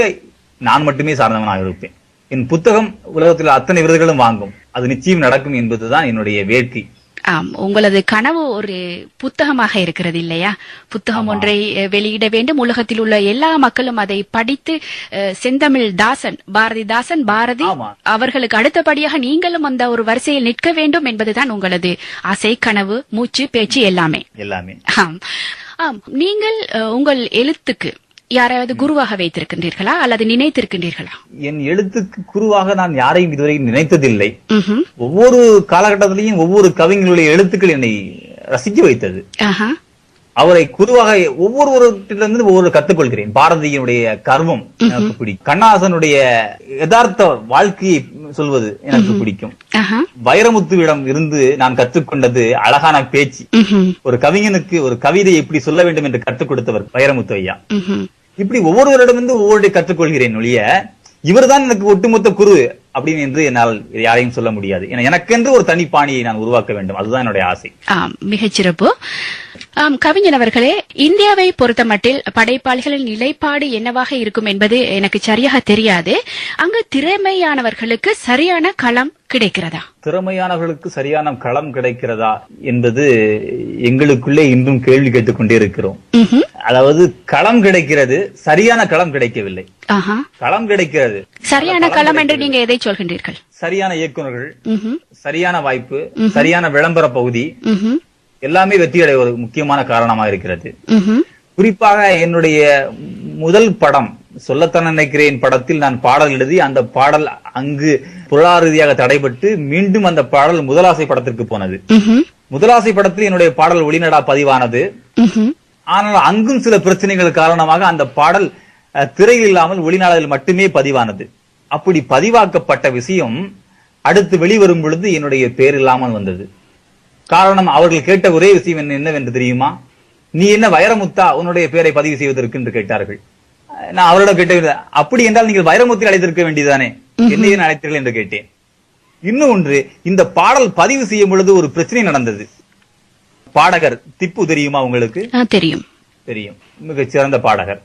நான் மட்டுமே சார்ந்தவனாக இருப்பேன். என் புத்தகம் உலகத்தில் அத்தனை விருதுகளும் வாங்கும். அது நிச்சயம் நடக்கும் என்பதுதான் என்னுடைய வேட்கை. ஆம் உங்களது கனவு ஒரு புத்தகமாக இருக்கிறது இல்லையா? புத்தகம் ஒன்றை வெளியிட வேண்டும். உலகத்தில் உள்ள எல்லா மக்களும் அதை படித்து செந்தமிழ் தாசன் பாரதிதாசன் பாரதி. அவர்களுக்கு அடுத்தபடியாக நீங்களும் அந்த ஒரு வரிசையில் நிற்க வேண்டும் என்பதுதான் உங்களது ஆசை கனவு மூச்சு பேச்சு எல்லாமே. எல்லாமே. ஆம். ஆம் நீங்கள் உங்கள் எழுத்துக்கு யாராவது குருவாக வைத்திருக்கின்றீர்களா அல்லது நினைத்திருக்கின்றீர்களா என் எழுத்துக்கு குருவாக நான் யாரையும் இதுவரை நினைத்ததில்லை. ஒவ்வொரு காலகட்டத்திலையும் ஒவ்வொரு கவிஞர்களுடைய எழுத்துக்கள் என்னை ரசிக்க வைத்தது. அவரை குருவாக ஒவ்வொருவரிடமிருந்து ஒவ்வொரு கத்துக்கொள்கிறேன் பாரதியினுடைய கர்வம் எனக்கு பிடிக்கும். கண்ணாசனுடைய யதார்த்த வாழ்க்கையை சொல்வது எனக்கு பிடிக்கும். வைரமுத்துவிடம் இருந்து நான் கற்றுக்கொண்டது அழகான பேச்சு. ஒரு கவிஞனுக்கு ஒரு கவிதையை எப்படி சொல்ல வேண்டும் என்று கற்றுக் கொடுத்தவர் வைரமுத்து ஐயா. இப்படி ஒவ்வொருவரிடமிருந்து ஒவ்வொரு கற்றுக்கொள்கிறேன் ஒழிய இவர்தான் எனக்கு ஒட்டுமொத்த குரு அப்படின்னு என்று என்னால் யாரையும் சொல்ல முடியாது. ஏன்னா எனக்கென்று ஒரு தனி பாணியை நான் உருவாக்க வேண்டும். அதுதான் என்னுடைய ஆசை. மிகச்சிறப்பு. கவிஞன் அவர்களே இந்தியாவை பொறுத்தமட்டில் படைப்பாளிகளின் நிலைப்பாடு என்னவாக இருக்கும் என்பது எனக்கு சரியாக தெரியாது அங்கு திறமையானவர்களுக்கு சரியான களம் கிடைக்கிறதா திறமையானவர்களுக்கு சரியான களம் கிடைக்கிறதா என்பது எங்களுக்குள்ளே இன்றும் கேள்வி கேட்டுக்கொண்டே இருக்கிறோம். அதாவது களம் கிடைக்கிறது சரியான களம் கிடைக்கவில்லை. களம் கிடைக்கிறது சரியான களம் என்று நீங்க எதை சொல்கின்றீர்கள் சரியான இயக்குனர்கள் ம்ஹும். சரியான வாய்ப்பு சரியான விளம்பர பகுதி. எல்லாமே வெற்றி அடைய ஒரு முக்கியமான காரணமாக இருக்கிறது. குறிப்பாக என்னுடைய முதல் படம் சொல்லத்தான் நினைக்கிறேன் படத்தில் நான் பாடல் எழுதி அந்த பாடல் அங்கு பொருளாதார ரீதியாக தடைபட்டு மீண்டும் அந்த பாடல் முதலாசை படத்திற்கு போனது. முதலாசை படத்தில் என்னுடைய பாடல் ஒளிநடா பதிவானது. ஆனால் அங்கும் சில பிரச்சனைகள் காரணமாக அந்த பாடல் திரையில் இல்லாமல் ஒளிநாடலில் மட்டுமே பதிவானது அப்படி பதிவாக்கப்பட்ட விஷயம் அடுத்து வெளிவரும் பொழுது என்னுடைய பேர் இல்லாமல் வந்தது காரணம் அவர்கள் கேட்ட ஒரே விஷயம் என்ன என்னவென்று தெரியுமா? நீ என்ன வைரமுத்தா? உன்னுடைய பேரை பதிவு செய்வதற்கு என்று கேட்டார்கள். நான் அவரிடம் கேட்ட அப்படி என்றால் நீங்கள் வைரமுத்தை அழைத்திருக்க வேண்டியதானே என்னை ஏன் அழைத்தீர்கள் என்று கேட்டேன். இன்னும் ஒன்று இந்த பாடல் பதிவு செய்யும் பொழுது ஒரு பிரச்சனை நடந்தது. பாடகர் திப்பு தெரியுமா உங்களுக்கு? தெரியும். தெரியும். மிகச் சிறந்த பாடகர்.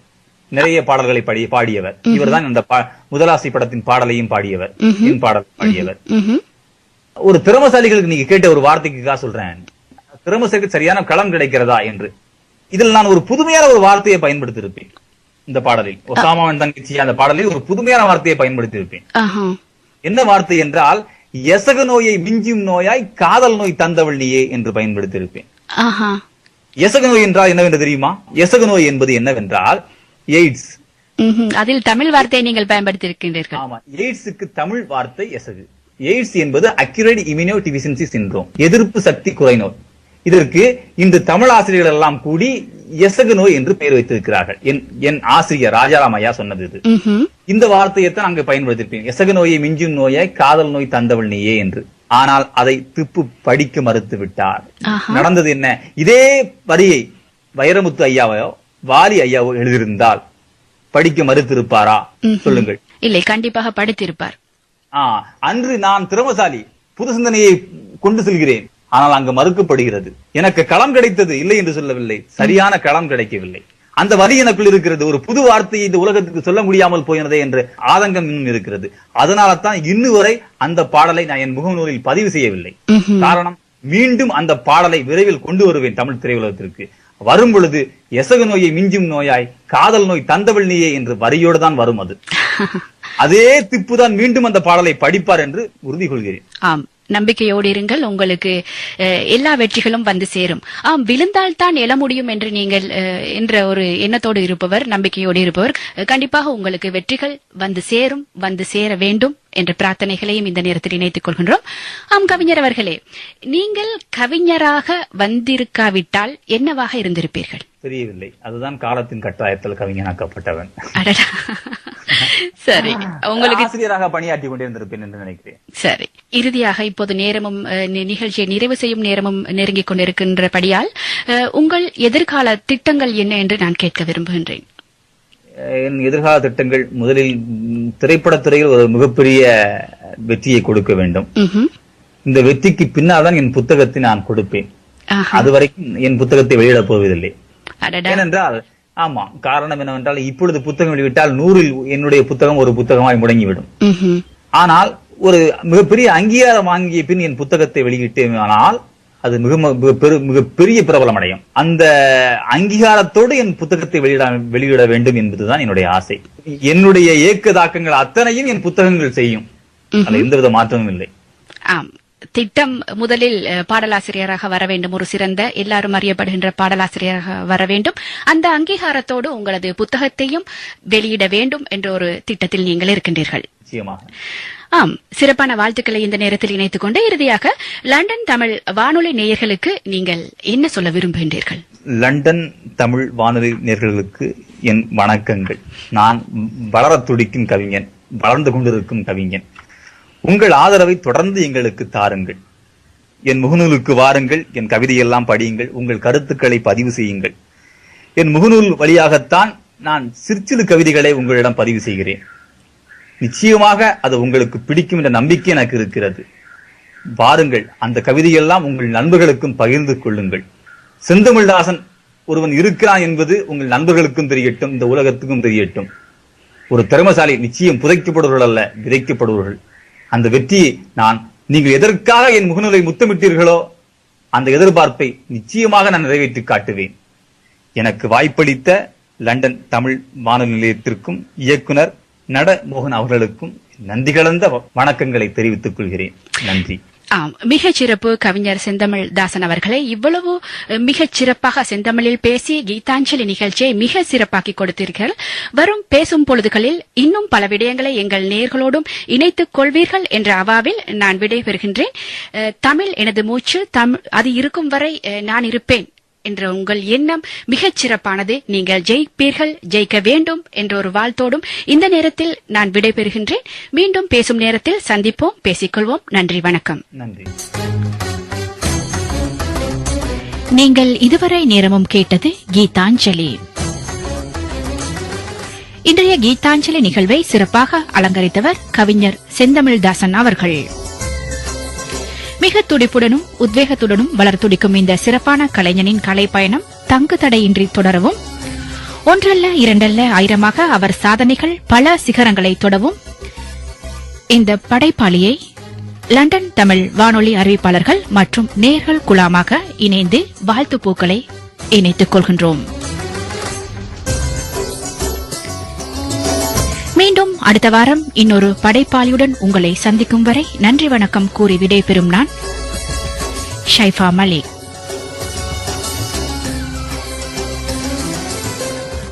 நிறைய பாடல்களை பாடி பாடியவர். இவர்தான் இந்த முதலாசி படத்தின் பாடலையும் பாடியவர். என் பாடல் பாடியவர். ஒரு திறமசாலிகளுக்கு நீங்க கேட்ட ஒரு வார்த்தைக்காக சொல்றேன். திறமசாலிக்கு சரியான களம் கிடைக்கிறதா என்று. இதில் நான் ஒரு புதுமையான ஒரு வார்த்தையை பயன்படுத்தியிருப்பேன். இந்த பாடலில். ஒசாமாவின் தங்கச்சி அந்த பாடலில் ஒரு புதுமையான வார்த்தையை பயன்படுத்தியிருப்பேன். ஆஹா. என்ன வார்த்தை என்றால் எசக நோயை மிஞ்சும் நோயாய் காதல் நோய் தந்தவள் நீயே என்று பயன்படுத்தியிருப்பேன். எசக நோய் என்றால் என்னவென்று தெரியுமா? எசக நோய் என்பது என்னவென்றால் எய்ட்ஸ். அதில் தமிழ் வார்த்தையை நீங்கள் பயன்படுத்தியிருக்கின்றீர்கள். ஆமா. எய்ட்ஸுக்கு தமிழ் வார்த்தை எசகு. எய்ட்ஸ் என்பது அக்யூரேட் இம்யூனோ டிஃபிஷியன்சி சிண்ட்ரோம் எதிர்ப்பு சக்தி குறைநோய். இதற்கு இன்று தமிழ் ஆசிரியர்கள் எல்லாம் கூடி எசகு நோய் என்று பெயர் வைத்திருக்கிறார்கள். என் என் ஆசிரியர் ராஜாராம் ஐயா சொன்னது இது. இந்த வார்த்தையைத்தான் அங்கு பயன்படுத்தியிருப்பேன். எசகு நோயை மிஞ்சும் நோயை காதல் நோய் தந்தவள் நீயே என்று. ஆனால் அதை திப்பு படிக்க மறுத்து விட்டார். நடந்தது என்ன? இதே வரியை வைரமுத்து ஐயாவையோ வாலி ஐயாவோ எழுதியிருந்தால் படிக்க மறுத்திருப்பாரா? சொல்லுங்கள். இல்லை கண்டிப்பாக படித்திருப்பார். அன்று நான் திறமசாலி புது சிந்தனையை கொண்டு செல்கிறேன். ஆனால் அங்கு மறுக்கப்படுகிறது. எனக்கு களம் கிடைத்தது இல்லை என்று சொல்லவில்லை. சரியான களம் கிடைக்கவில்லை. அந்த வரி எனக்குள் இருக்கிறது. ஒரு புது வார்த்தையை இந்த உலகத்துக்கு சொல்ல முடியாமல் போயினதே என்று ஆதங்கம் இன்னும் இருக்கிறது. அதனால தான் இன்னு வரை அந்த பாடலை நான் என் முகநூலில் பதிவு செய்யவில்லை. காரணம் மீண்டும் அந்த பாடலை விரைவில் கொண்டு வருவேன் தமிழ் திரையுலகத்திற்கு. வரும் பொழுது எசகு நோயை மிஞ்சும் நோயாய் காதல் நோய் தந்தவள் நீயே என்று வரியோடு தான் வரும் அது. அதே திப்பு தான் மீண்டும் அந்த பாடலை படிப்பார் என்று உறுதி கொள்கிறேன் ஆம். நம்பிக்கையோடு இருங்கள். உங்களுக்கு எல்லா வெற்றிகளும் வந்து சேரும். ஆம் விழுந்தால் தான் எழ முடியும் என்று நீங்கள் என்ற ஒரு எண்ணத்தோடு இருப்பவர் நம்பிக்கையோடு இருப்பவர் கண்டிப்பாக உங்களுக்கு வெற்றிகள் வந்து சேரும் வந்து சேர வேண்டும் என்ற பிரார்த்தனைகளையும் இந்த நேரத்தில் இணைத்துக் கொள்கின்றோம். ஆம் கவிஞர் அவர்களே நீங்கள் கவிஞராக வந்திருக்காவிட்டால் என்னவாக இருந்திருப்பீர்கள்? தெரியவில்லை. அதுதான் காலத்தின் கட்டாயத்தில் கவிஞனாக்கப்பட்டவன். அடடா. சரி. உங்களுக்கு ஆசிரியராக பணியாற்றி கொண்டிருந்திருப்பேன் என்று நினைக்கிறேன். சரி. இறுதியாக இப்போது நேரமும் நிகழ்ச்சியை நிறைவு செய்யும் நேரமும் நெருங்கிக் கொண்டிருக்கின்றபடியால் உங்கள் எதிர்கால திட்டங்கள் என்ன என்று நான் கேட்க விரும்புகின்றேன். என் எதிர்கால திட்டங்கள் முதலில் திரைப்படத்துறையில் ஒரு மிகப்பெரிய வெற்றியை கொடுக்க வேண்டும். இந்த வெற்றிக்கு பின்னால் தான் என் புத்தகத்தை நான் கொடுப்பேன். ஆஹா. அதுவரைக்கும் என் புத்தகத்தை வெளியிடப் போவதில்லை. ஏனென்றால் ஆமா காரணம் என்னவென்றால் இப்பொழுது புத்தகம் வெளியிட்டால் நூறில் என்னுடைய புத்தகம் ஒரு புத்தகமாய் முடங்கிவிடும். ஆனால் ஒரு மிகப்பெரிய அங்கீகாரம் வாங்கிய பின் என் புத்தகத்தை வெளியிட்டேனால் அது மிக மிக பெரு மிகப்பெரிய பிரபலம் அடையும் அந்த அங்கீகாரத்தோடு என் புத்தகத்தை வெளியிட வெளியிட வேண்டும் என்பதுதான் என்னுடைய ஆசை. என்னுடைய ஏக்க தாக்கங்கள் அத்தனையும் என் புத்தகங்கள் செய்யும். அதுல எந்தவித மாற்றமும் இல்லை. திட்டம் முதலில் பாடலாசிரியராக வர வேண்டும். ஒரு சிறந்த எல்லாரும் அறியப்படுகின்ற பாடலாசிரியராக வர வேண்டும். அந்த அங்கீகாரத்தோடு உங்களது புத்தகத்தையும் வெளியிட வேண்டும் என்ற ஒரு திட்டத்தில் நீங்கள் இருக்கின்றீர்கள். ஆம். சிறப்பான வாழ்த்துக்களை இந்த நேரத்தில் இணைத்துக் கொண்டு இறுதியாக லண்டன் தமிழ் வானொலி நேயர்களுக்கு நீங்கள் என்ன சொல்ல விரும்புகின்றீர்கள்? லண்டன் தமிழ் வானொலி நேர்களுக்கு என் வணக்கங்கள். நான் வளரத் துடிக்கும் கவிஞன் வளர்ந்து கொண்டிருக்கும் கவிஞன். உங்கள் ஆதரவை தொடர்ந்து எங்களுக்கு தாருங்கள். என் முகநூலுக்கு வாருங்கள் என் கவிதையெல்லாம் படியுங்கள் உங்கள் கருத்துக்களை பதிவு செய்யுங்கள். என் முகநூல் வழியாகத்தான் நான் சிற்சிறு கவிதைகளை உங்களிடம் பதிவு செய்கிறேன். நிச்சயமாக அது உங்களுக்கு பிடிக்கும் என்ற நம்பிக்கை எனக்கு இருக்கிறது. வாருங்கள் அந்த கவிதையெல்லாம் உங்கள் நண்பர்களுக்கும் பகிர்ந்து கொள்ளுங்கள். செந்தமிழ்தாசன் ஒருவன் இருக்கிறான் என்பது உங்கள் நண்பர்களுக்கும் தெரியட்டும் இந்த உலகத்துக்கும் தெரியட்டும். ஒரு திறமசாலி நிச்சயம் புதைக்கப்படுவர்கள் அல்ல விதைக்கப்படுவர்கள் அந்த வெற்றியை நான் நீங்கள் எதற்காக என் முகநூலை முத்தமிட்டீர்களோ அந்த எதிர்பார்ப்பை நிச்சயமாக நான் நிறைவேற்றி காட்டுவேன். எனக்கு வாய்ப்பளித்த லண்டன் தமிழ் வானொலி நிலையத்திற்கும் இயக்குனர் நட மோகன் அவர்களுக்கும் நன்றி கலந்த வணக்கங்களை தெரிவித்துக் கொள்கிறேன். நன்றி. ஆம் மிகச் சிறப்பு கவிஞர் செந்தமிழ் தாசன் அவர்களை இவ்வளவு மிகச்சிறப்பாக மிகச் சிறப்பாக செந்தமிழில் பேசி கீதாஞ்சலி நிகழ்ச்சியை மிக சிறப்பாக்கி கொடுத்தீர்கள். வரும் பேசும் பொழுதுகளில் இன்னும் பல விடயங்களை எங்கள் நேர்களோடும் இணைத்துக் கொள்வீர்கள் என்ற அவாவில் நான் விடைபெறுகின்றேன். தமிழ் எனது மூச்சு தமிழ் அது இருக்கும் வரை நான் இருப்பேன். என்ற உங்கள் எண்ணம் மிகச் சிறப்பானது. நீங்கள் ஜெயிப்பீர்கள் ஜெயிக்க வேண்டும் என்ற ஒரு வாழ்த்தோடும் இந்த நேரத்தில் நான் விடைபெறுகின்றேன். மீண்டும் பேசும் நேரத்தில் சந்திப்போம் பேசிக்கொள்வோம். நன்றி வணக்கம். நன்றி. நீங்கள் இதுவரை நேரமும் கேட்டது கீதாஞ்சலி. இன்றைய கீதாஞ்சலி நிகழ்வை சிறப்பாக அலங்கரித்தவர் கவிஞர் செந்தமிழ்தாசன் அவர்கள். மிக துடிப்புடனும் உத்வேகத்துடனும் வளர்த்துடிக்கும் இந்த சிறப்பான கலைஞனின் கலைப்பயணம் தங்கு தடையின்றி தொடரவும் ஒன்றல்ல இரண்டல்ல ஆயிரமாக அவர் சாதனைகள் பல சிகரங்களை தொடவும் இந்த படைப்பாளியை லண்டன் தமிழ் வானொலி அறிவிப்பாளர்கள் மற்றும் நேர்கள் குழாமாக இணைந்து வாழ்த்துப் பூக்களை இணைத்துக் கொள்கின்றோம். மீண்டும் அடுத்த வாரம் இன்னொரு படைப்பாளியுடன் உங்களை சந்திக்கும் வரை நன்றி வணக்கம் கூறி விடைபெறும் நான் ஷைஃபா மலிக்.